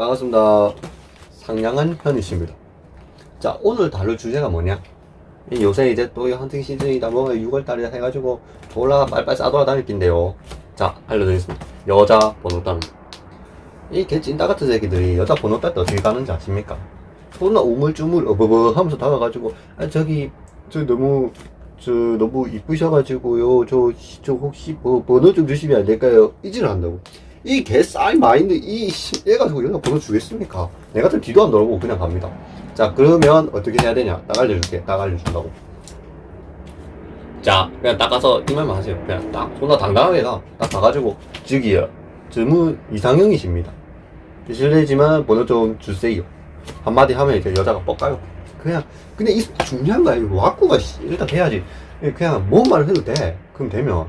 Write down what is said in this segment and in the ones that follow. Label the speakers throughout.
Speaker 1: 반갑습니다. 상냥한 현이씨입니다. 자, 오늘 다룰 주제가 뭐냐? 이 요새 이제 또 헌팅 시즌이다 뭐 6월달이라 해가지고 졸라 빨빨 싸돌아 다닐 낀데요. 자, 알려드리겠습니다. 여자 번호 따는 거. 이개 찐따 같은 새끼들이 여자 번호 딸때 어떻게 따는지 아십니까? 존나 우물쭈물 어버버 하면서 다가가지고 아 저기 저 너무 저 너무 이쁘셔가지고요 저, 저 혹시 뭐 번호 좀 주시면 안 될까요? 이질을 한다고 이 개 싸이 마인드 이 씨, 얘 가 지고 연락 번호 주겠습니까? 내가 좀 뒤도 안 돌고 그냥 갑니다. 자 그러면 어떻게 해야 되냐? 딱 알려줄게. 딱 알려준다고. 자 그냥 딱 가서 이 말만 하세요. 그냥 딱 존나 당당하게 가 딱 가가지고 저기요. 저는 이상형이십니다. 실례지만 번호 좀 주세요. 한마디 하면 이제 여자가 뻑가요. 그냥 근데 이 중요한 거야 이거 와꾸가 씨, 일단 돼야지. 그냥 뭔 말을 해도 돼. 그럼 되면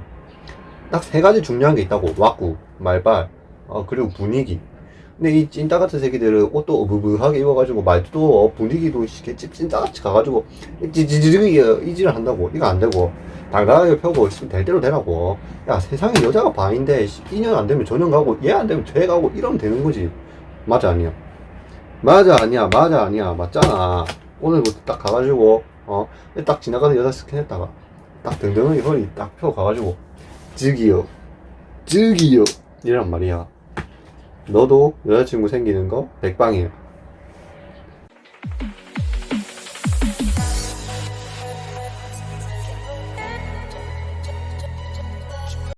Speaker 1: 딱 세 가지 중요한 게 있다고. 와꾸 말발 어, 그리고 분위기. 근데 이 찐따 같은 새끼들은 옷도 어부부하게 입어가지고 말투도 어, 분위기도 씨, 찐따같이 가가지고 찌찌찌찌 이질을 한다고. 이거 안 되고. 당당하게 펴고 있으면 될 대로 되라고. 야 세상에 여자가 반인데 2년 안 되면 전년 가고 얘 안 되면 쟤 가고 이러면 되는 거지. 맞아 아니야? 맞아 아니야 맞아 아니야. 맞잖아. 오늘부터 딱 가가지고 어딱 지나가는 여자 스캔했다가 딱 등등하게 허리 딱펴 가가지고 즉이요. 즉이요. 이란 말이야. 너도 여자친구 생기는 거 백방이에요